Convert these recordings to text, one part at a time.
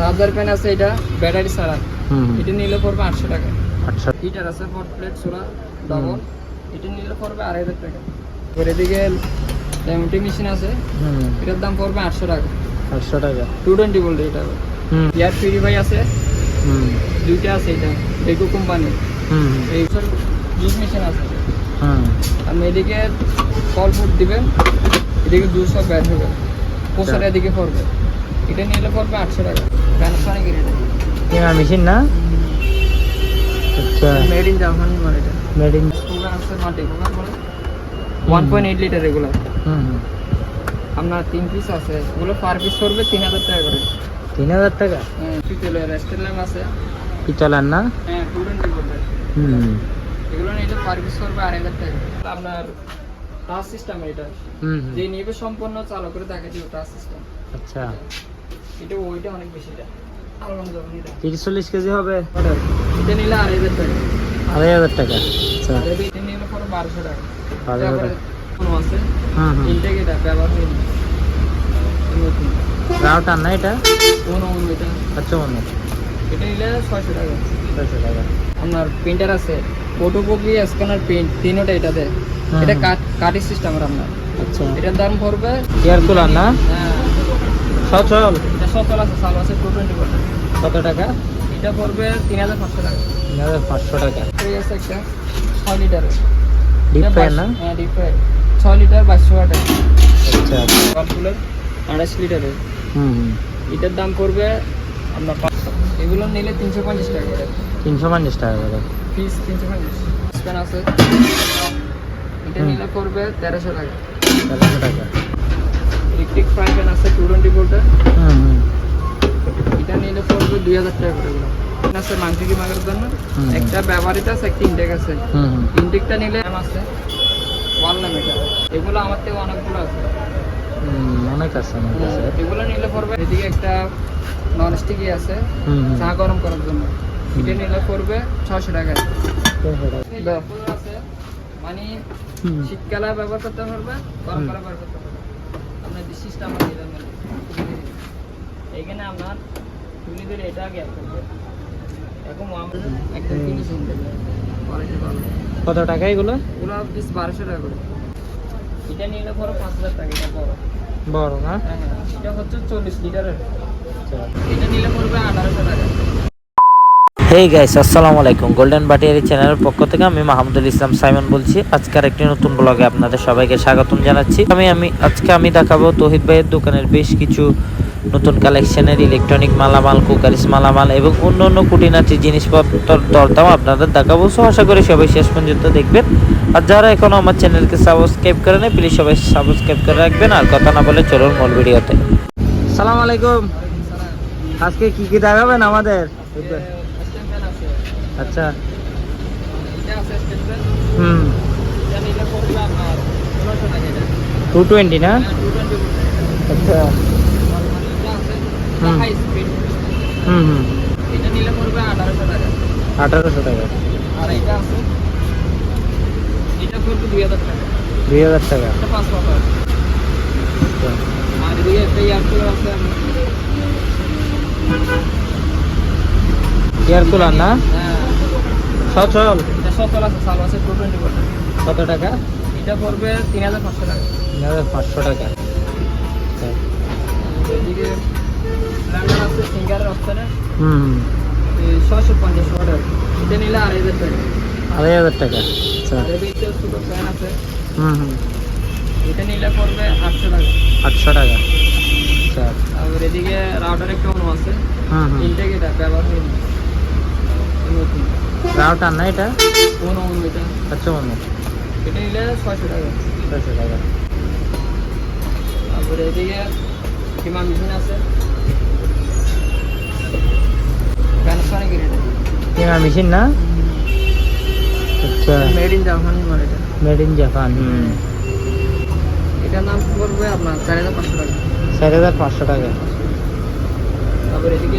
Charger pan আছে এটা battery ছাড়া। এটা নিলে পড়বে আটশো টাকা। আচ্ছা হিটার আছে ফোর প্লেট সোলা ডবল এটা নিলে পড়বে আড়াই হাজার টাকা। এবার এদিকে এমটি মেশিন আছে এটার দাম পড়বে আটশো টাকা। আটশো টাকা। টু টোয়েন্টি বলতে এটা। এয়ার পিউরিফাই আছে দুইটা আছে এটা বেকো কোম্পানি হুম এই জুস মেশিন আছে। আপনি এদিকে ফল ফুড দিবেন এদিকে জুস সব বের হবে। পোষার এদিকে পড়বে। এটা নিলে পড়বে আটশো টাকা। প্যানাসনিক এটা কেনা মেশিন না? আচ্ছা। মেড ইন জার্মানি মানে এটা। মেড ইন কুকার আছে মাল্টি কুকার বলে। ওয়ান পয়েন্ট এইট লিটার এগুলো হুম হুম। আপনার তিন পিস আছে। এগুলো পার পিস পড়বে তিন হাজার টাকা করে। তিন হাজার টাকা? হ্যাঁ পিতলের রেস্টের ল্যাম্প আছে। পিতলার না? হ্যাঁ টু টোয়েন্টি হুম। এগুলো নিলে পার পিস পড়বে আড়াই হাজার টাকা। আপনার টাচ সিস্টেম এটা। হুম হুম। যে নিবে সম্পূর্ণ চালু করে দেখা দিও টাচ সিস্টেম আচ্ছা। এটা ওইটা অনেক বেশি এটা তিরিশ চল্লিশ কেজি হবে? এটা নিলে আড়াই হাজার টাকা। আড়াই হাজার টাকা আচ্ছা। এটা নিলে পরে বারোশো টাকা। বারোশো তারপরে টাকা। কোনো আছে? হুম হুম। ইনটেক এটা ব্যবহার হয়নি। রাউটার না এটা? কোনো এটা। আচ্ছা এটা নিলে ছয়শো টাকা। ছয়শো টাকা। আপনার প্রিন্টার আছে। ফটোকপি স্ক্যানার প্রিন্ট তিনটা এটাতে এটা। কাট কাটিং সিস্টেমের আপনার। আচ্ছা। এটার দাম পড়বে এয়ার কুলার না? হ্যাঁ। সচল এটা সচল আছে চালু আছে টু টোয়েন্টি পার্সেন্ট কত টাকা? এটা পড়বে তিন হাজার পাঁচশো টাকা। তিন হাজার পাঁচশো টাকা। এই আছে একটা ছয় লিটারের ডিপ এটা না? হ্যাঁ ডিপ ছয় লিটার বাইশশো টাকা। আচ্ছা কলকুলার আড়াইশ লিটারের হুম হুম। এটার দাম পড়বে আপনার পাঁচশো। এগুলো নিলে তিনশো পঞ্চাশ টাকা করে। তিনশো পঞ্চাশ টাকা করে। পিস তিনশো পঞ্চাশ। আছে। এটা নিলে পড়বে তেরোশো টাকা। তেরোশো টাকা। ইলেকট্রিক ফ্রাই প্যান আছে টু টোয়েন্টি ভোল্টের হুম এটা নিলে পড়বে দুই হাজার টাকা করে আছে মাংস কি মাগের জন্য। একটা ব্যবহৃত আছে একটা ইনটেক আছে। ইনটেকটা নিলে আছে। ওয়াল নাম এটা। এগুলো আমার থেকে অনেকগুলো আছে। অনেক আছে এগুলো নিলে পড়বে এদিকে একটা নন স্টিকি আছে চা গরম করার জন্য। এটা নিলে পড়বে ছশো টাকা। আছে। মানে শীতকালে ব্যবহার করতে পারবে গরম। করে ব্যবহার করতে পারবে। আপনার ডিসিসটা আমার দিলাম এইখানে আপনার তুলি ধরে এটা করবে। এখন একদম দেবে কোয়ালিটি কত টাকা এগুলো? পুরো পিস বারোশো টাকা করে। এটা নিলে পরে পাঁচ হাজার টাকা এটা বড়। বড় না? হ্যাঁ হ্যাঁ এটা হচ্ছে চল্লিশ লিটারের। এটা নিলে পড়বে আঠারোশো টাকা। হেই গাইস আসসালামু আলাইকুম গোল্ডেন বাটিয়ারি চ্যানেলের পক্ষ থেকে আমি মাহমুদুল ইসলাম সাইমন বলছি। আজকের একটি নতুন ব্লগে আপনাদের সবাইকে স্বাগতম জানাচ্ছি। আমি আমি, আজকে আমি দেখাবো তহিদ ভাইয়ের দোকানের বেশ কিছু নতুন কালেকশনের ইলেকট্রনিক মালামাল, কুকারিস মালামাল এবং অন্য অন্য কুটিনাটি জিনিসপত্র দরদাম আপনাদের দেখাবো। সো আশা করি সবাই শেষ পর্যন্ত দেখবেন। আর যারা এখনও আমার চ্যানেলকে সাবস্ক্রাইব করে নেই প্লিজ সবাই সাবস্ক্রাইব করে রাখবেন। আর কথা না বলে চলুন মূল ভিডিওতে। সালাম আলাইকুম। আজকে কি কি দেখাবেন আমাদের? আচ্ছা। হুম। টু টোয়েন্টি না? আচ্ছা। হুম। হুম আঠারোশো টাকা। দুই হাজার টাকা। দুই হাজার টাকা আচ্ছা। আর একটা এয়ার কুলার আছে এয়ার কুলার না? হ্যাঁ। সচল? এটা সচল আছে চালু আছে টু টোয়েন্টি কত টাকা? এটা পড়বে তিন হাজার পাঁচশো টাকা। তিন হাজার পাঁচশো টাকা। এদিকে ব্ল্যান্ডার আছে সিঙ্গারের অপশানে হুম। ছশো পঞ্চাশ অর্ডার এটা নিলে আড়াই হাজার টাকা। আড়াই হাজার টাকা। আচ্ছা। আর এদিকে ছোটো ফ্যান আছে। হুম হুম। এটা নিলে পড়বে আটশো টাকা। আটশো টাকা। আচ্ছা তারপর এদিকে রাউটার একটা অন্য আছে। হুম হুম। ইনটেক এটা ব্যবহার হয়নি। রাউটার না এটা? কোন অন্য এটা। আচ্ছা বন্ধু এটা নিলে ছয়শো টাকা। ছয়শো টাকা। তারপরে এদিকে কিমা মেশিন আছে। কেনা মেশিন না? আচ্ছা। মেড ইন জাপানি মানে এটা। মেড ইন জাপান হুম। এটার নাম পড়বে আপনার? চার হাজার পাঁচশো টাকা। চার হাজার পাঁচশো টাকা। তারপরে এদিকে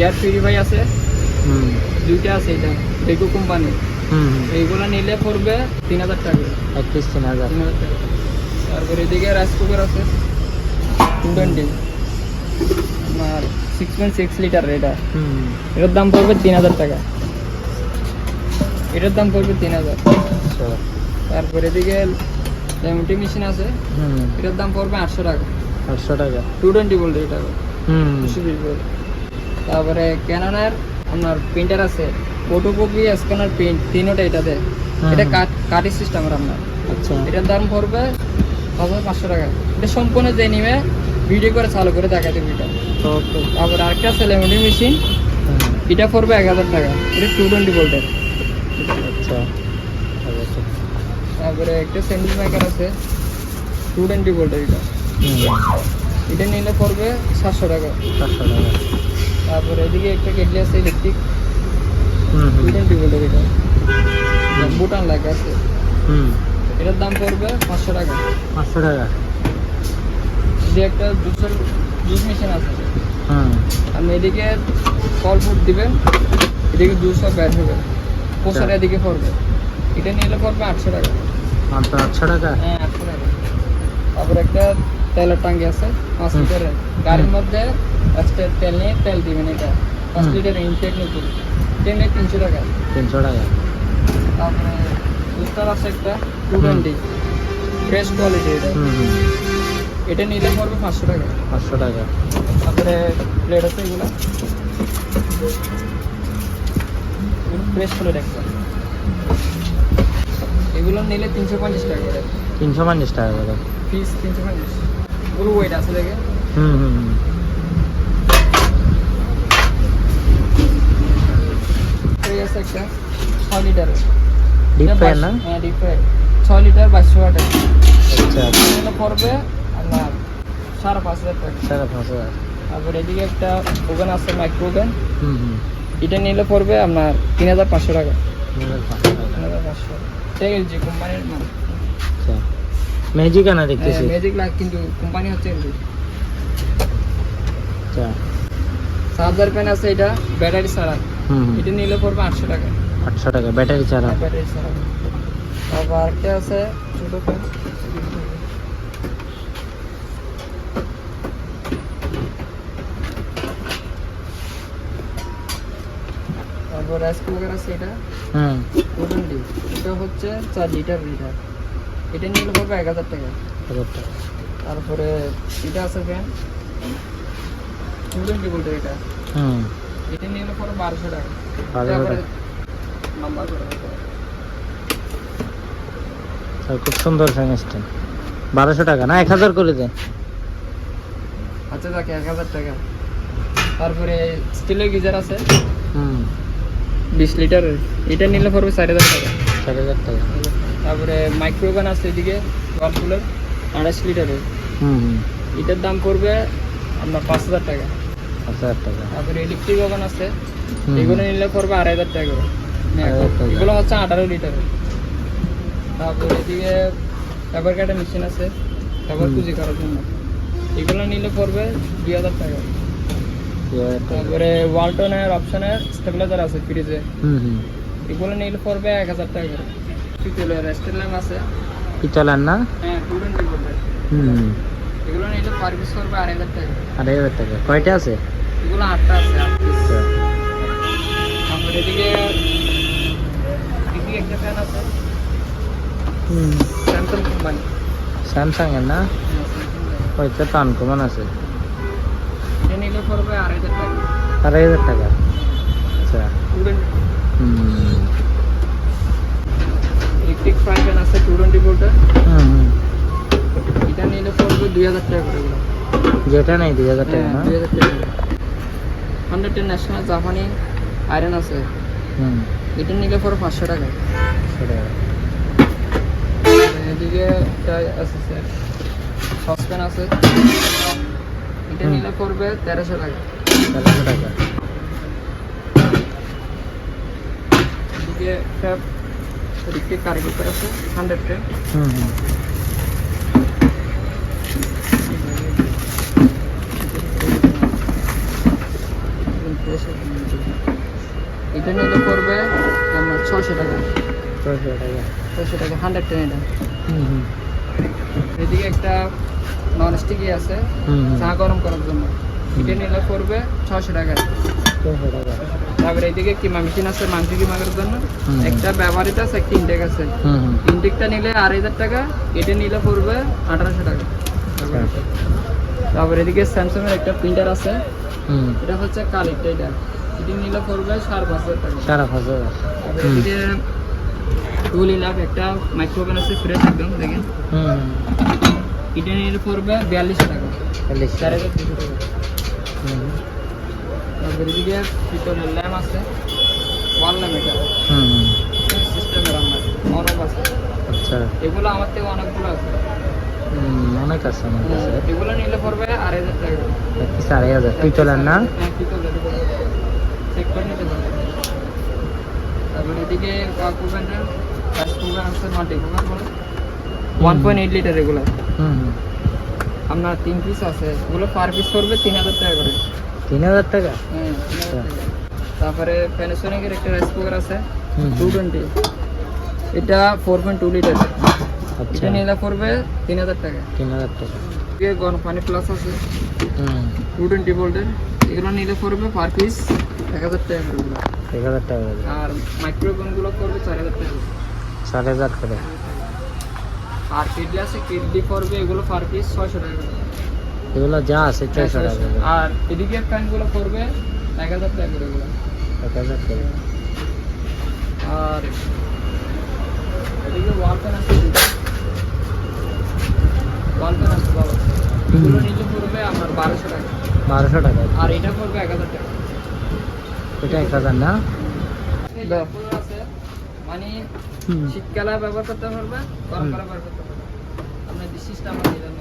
এয়ার পিউরিফাই আছে। হুম দুইটা আছে এটা বেকো কোম্পানি এইগুলো নিলে পড়বে তিন হাজার টাকা। এক পিস তিন হাজার। তিন হাজার টাকা। তারপরে এদিকে রাইস কুকার আছে। টু টোয়েন্টি আপনার সিক্স পয়েন্ট সিক্স লিটার এটা। এটার দাম পড়বে তিন হাজার টাকা। এটার দাম পড়বে তিন হাজার। আচ্ছা। তারপরে এদিকে লেমটি মেশিন আছে। হুম। এটার দাম পড়বে আটশো টাকা। আটশো টাকা। টু টোয়েন্টি বলতে এটা হুম। তারপরে ক্যাননের আপনার প্রিন্টার আছে ফটোকপি স্ক্যানার প্রিন্ট তিনোটা এটাতে। হুম। এটা কাট কাটি সিস্টেমের আপনার। আচ্ছা। এটার দাম পড়বে হাজার পাঁচশো টাকা। এটা সম্পূর্ণ যে নিবে ভিডিও করে চালু করে দেখাতে এটা। ওকে। তারপরে আরেকটা আছে লেমনি মেশিন এটা পড়বে এক হাজার টাকা। এটা টু টোয়েন্টি ভোল্টের আচ্ছা। তারপরে একটা স্যান্ডউইচ মেকার আছে টু টোয়েন্টি ভোল্টের এটা। এটা নিলে পড়বে সাতশো টাকা। চারশো টাকা। তারপরে এদিকে একটা কেটলি আছে ইলেকট্রিক টোয়েন্টি ভোল্টের এটা বুটান লাগা আছে। এটার দাম পড়বে পাঁচশো টাকা। পাঁচশো টাকা। এদিকে একটা জুসের জুস মেশিন আছে। আপনি এদিকে কল ফুট দিবেন এদিকে দুশো বের হবে। পোষার আচ্ছা। এদিকে পড়বে। এটা নিলে পড়বে আটশো টাকা। আটশো টাকা? হ্যাঁ আটশো টাকা। তারপরে একটা তেলের টাঙ্কি আছে পাঁচ লিটারের। গাড়ির মধ্যে এক্সট্রা তেল নিয়ে তেল দিবেন এটা। পাঁচ লিটার ইনটেক নতুন এটা নিয়ে তিনশো টাকা। তিনশো টাকা। তারপরে বুস্টার আছে একটা টু টোয়েন্টি ফ্রেশ কোয়ালিটি এটা। এটা নিলে পড়বে পাঁচশো টাকা। পাঁচশো টাকা। তারপরে প্লেট আছে এগুলো। ফ্রেশ প্লেট একটা এগুলো নিলে তিনশো পঞ্চাশ টাকা করে। তিনশো পঞ্চাশ টাকা করে। পিস তিনশো পঞ্চাশ। পুরো ওয়েট আছে দেখে। হুম হুম হুম এই আছে একটা ছয় লিটারের ডিপ এটা বাইশ- না? হ্যাঁ ডিপ ফ্রাই ছয় লিটার বাইশশো ওয়াটের আচ্ছা এগুলো পড়বে আপনার সাড়ে পাঁচ হাজার টাকা। সাড়ে পাঁচ হাজার। তারপরে এদিকে একটা ওভেন আছে মাইক্রো ওভেন হুম এটা নিলে পড়বে আপনার তিন হাজার পাঁচশো টাকা। তিন হাজার পাঁচশো টাকা। ঠিক আছে কোম্পানির আচ্ছা। ম্যাজিক আনা দেখতেছি। ম্যাজিক লাগ কিন্তু কোম্পানি হচ্ছে আচ্ছা। চার্জার প্যান আছে এটা ব্যাটারি ছাড়া। এটা নিলে পড়বে আটশো টাকা। আটশো টাকা ব্যাটারি ছাড়া। ব্যাটারি ছাড়া। তারপর আরেকটা আছে? ছোটো প্যান তারপর রাইস কুকার আছে এটা। হুম। টোয়েন্টি এটা হচ্ছে চার লিটার লিটার এটা নিলে পড়বে এক হাজার টাকা। হাজার টাকা। তারপরে এটা আছে ফ্যান টু টোয়েন্টি এটা। হুম। এটা নিলে পড়বে বারোশো টাকা। বারোশো টাকা। নাম্বার করে রাখো। খুব সুন্দর ফ্যান বারোশো টাকা না? এক হাজার করে দেন। আচ্ছা দেখে এক হাজার টাকা। তারপরে স্টিলের গিজার আছে। হুম। বিশ লিটারের এটা নিলে পড়বে চার হাজার টাকা। চার হাজার টাকা। তারপরে মাইক্রোওভেন আছে এদিকে ওয়ালপুলের আড়াইশ লিটারের। হুম হুম। এটার দাম পড়বে আপনার পাঁচ হাজার টাকা। হাজার টাকা। তারপরে ইলেকট্রিক ওভেন আছে। এগুলো নিলে পড়বে আড়াই হাজার টাকা করে। টাকা। এগুলো হচ্ছে আঠারো লিটারের তারপরে এদিকে পেপার কাটার মেশিন আছে। পেপার। কুচি করার জন্য। এগুলো নিলে পড়বে দুই হাজার টাকা। তারপরে ওয়ালটনের অপশনের স্টেবিলাইজার আছে ফ্রিজে এগুলো নিলে পড়বে এক হাজার টাকা করে। পিতলের আছে। পিতলের না? হ্যাঁ হুম। এগুলো নিলে পিস আড়াই হাজার টাকা আড়াই হাজার টাকা কয়টা আছে? এগুলো আটটা আছে। তারপরে এদিকে এদিকে একটা ফ্যান আছে। স্যামসাং কোম্পানি স্যামসাং এর না? ওইটা তো আনকমন আছে। এটা নিলে পড়বে আড়াই হাজার টাকা। আড়াই হাজার টাকা? আচ্ছা। হুম। ইলেকট্রিক ফ্রাই প্যান আছে টু টোয়েন্টি ভোল্টের হুম হুম। এটা নিলে পড়বে দুই হাজার টাকা করে যেটা নেই দুই হাজার টাকা হ্যাঁ দুই হাজার টাকা। ন্যাশনাল জাপানি আয়রন আছে। হুম। এটা নিলে পড়বে পাঁচশো টাকা। এদিকে আছে স্যার সসপ্যান আছে। এটা নিলে পড়বে তেরোশো টাকা। তেরোশো টাকা। এদিকে একটা এদিকে কারিগর আছে হান্ড্রেড টেন হুম হুম। এটা নিলে পড়বে আপনার ছশো টাকা। ছয়শো টাকা। ছশো টাকা হান্ড্রেড টেন এটা এদিকে একটা নন স্টিকি আছে চা গরম করার জন্য। এটা নিলে পড়বে ছশো টাকা। তারপরে এইদিকে কিমা মেশিন আছে মাংস কিমাকের জন্য? একটা ব্যবহৃত আছে একটা ইনটেক আছে। ইনটেকটা নিলে আড়াই হাজার টাকা এটা নিলে পড়বে আঠারোশো টাকা। আচ্ছা। তারপরে এদিকে স্যামসাং এর একটা প্রিন্টার আছে। এটা হচ্ছে কালেক্ট এটা এটা নিলে পড়বে সাড়ে পাঁচ হাজার টাকা। সারা পাঁচ হাজার। টুল ইলাভ একটা মাইক্রোওভেন আছে ফ্রেশ একদম দেখেন। হুম। এটা নিলে পড়বে বিয়াল্লিশশো টাকা। চল্লিশ চার হাজার দুশো টাকা। হুম। তারপরে এদিকে পিতলের ল্যাম্প আছে। ওয়াল ল্যাম্প এটা হুম। সিস্টেমের রান্না অনেক আছে। আচ্ছা। এগুলো আমার থেকে অনেকগুলো আছে। হুম, অনেক আছে এগুলো নিলে পড়বে আড়াই হাজার টাকা। সাড়ে হাজার। পিতলের না? পিতলের করে নিতে পারবে তারপরে এদিকে রাইস কুভার আছে মাল্টি কুভার বলে ওয়ান পয়েন্ট এইট লিটার এগুলো। আপনার তিন পিস আছে। ওগুলো পার পিস পড়বে তিন হাজার টাকা করে। তিন হাজার টাকা? হ্যাঁ। তারপরে প্যানাসোনিকের একটা রাইস কুকার আছে। টু টোয়েন্টি এটা ফোর পয়েন্ট টু লিটার এটা নিলে পড়বে তিন হাজার টাকা। তিন হাজার টাকা। গরম পানি প্লাস আছে। হুম। টু টোয়েন্টি ভোল্টের এগুলো নিলে পড়বে পার পিস এক হাজার টাকা করে এক হাজার টাকা করে। আর মাইক্রোওভেনগুলো পড়বে চার হাজার টাকা করে। সাড়ে হাজার করে আর কেডলি আছে কেডলি পড়বে এগুলো পার পিস ছয়শো টাকা করে। এগুলো যা আছে ছয়শো টাকা করে। আর এদিকে ফ্যানগুলো পড়বে এক হাজার টাকা করে এগুলো এক হাজার টাকা আর এদিকে ওয়াল ফ্যান আছে। ওয়াল ফ্যান আছে বাবা এগুলো নিচে পড়বে আমার বারোশো টাকা বারোশো টাকা। আর এটা পড়বে এক হাজার টাকা। এটা এক হাজার না? মানে শীতকালে ব্যবহার করতে পারবে গরম ব্যবহার করতে পারবে। আপনার বিশিষ্ট নিলাম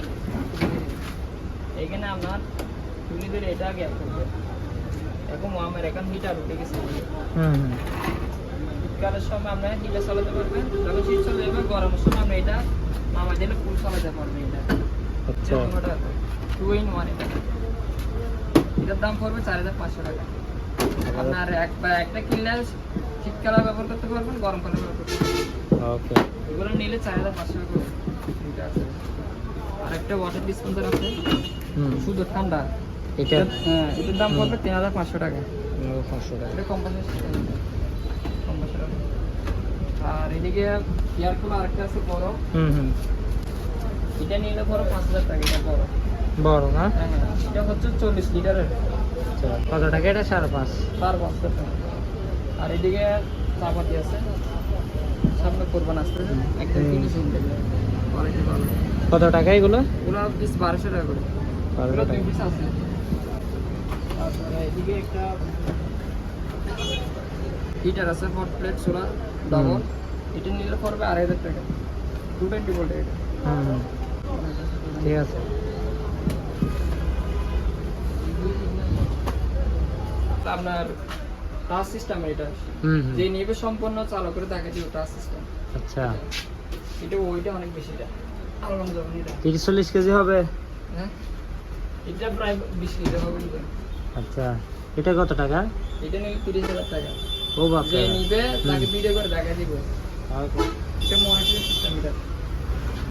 এখানে আপনার তুলি এটা গ্যাপ করবে। এখন আমার এখন হিটার উঠে গেছে। শীতকালের সময় আমরা হিটার চালাতে পারবেন যখন শীত চলে যাবে গরমের সময় আমরা এটা নামা দিলে ফুল চালাতে পারবে এটা। আচ্ছা। টু ইন ওয়ান এটা। এটার দাম পড়বে চার হাজার পাঁচশো টাকা। আপনার এক বা একটা কিনলে শীতকালে ব্যবহার করতে পারবেন গরমকালে ব্যবহার করতে পারবেন। ওকে। এগুলো নিলে চার হাজার পাঁচশো টাকা আছে। আর একটা ওয়াটার ডিসপেন্সার আছে। শুধু ঠান্ডা। এটা? হ্যাঁ এটার দাম পড়বে তিন হাজার পাঁচশো টাকা। পাঁচশো টাকা। এটা কম্পাসের আর এদিকে এয়ার কুলার আরেকটা আছে বড়। হুম হুম। এটা নিলে পরে পাঁচ হাজার টাকা এটা বড়। বড় না? এটা হচ্ছে চল্লিশ লিটারের। কত টাকা এটা? সাড়ে পাঁচ। চার পাঁচ আর এদিকে চাপাতি আছে। সামনে কোরবান আসতে কোয়ালিটি ভালো। কত টাকা এগুলো? ওগুলো পিস বারোশো টাকা করে। ওগুলো দুই পিস আছে। তারপরে এদিকে একটা হিটার আছে ফোর প্লেট সোলার ডবল এটা নিলে পড়বে আড়াই হাজার টাকা। টু টোয়েন্টি ভোল্ট এটা। ঠিক আছে। আপনার টাচ সিস্টেম এটা। যে নিবে সম্পূর্ণ চালু করে দেখা দিব টাচ সিস্টেম আচ্ছা। এটা ওইটা অনেক বেশি এটা তিরিশ চল্লিশ কেজি হবে? হ্যাঁ? এটা প্রায় বিশ কেজি হবে। আচ্ছা। এটা কত টাকা? এটা তিরিশ হাজার টাকা। ও বাপ যে নিবে তাকে। ভিডিও করে দেখা দিব। ওকে এটা মনিটরিং সিস্টেম এটা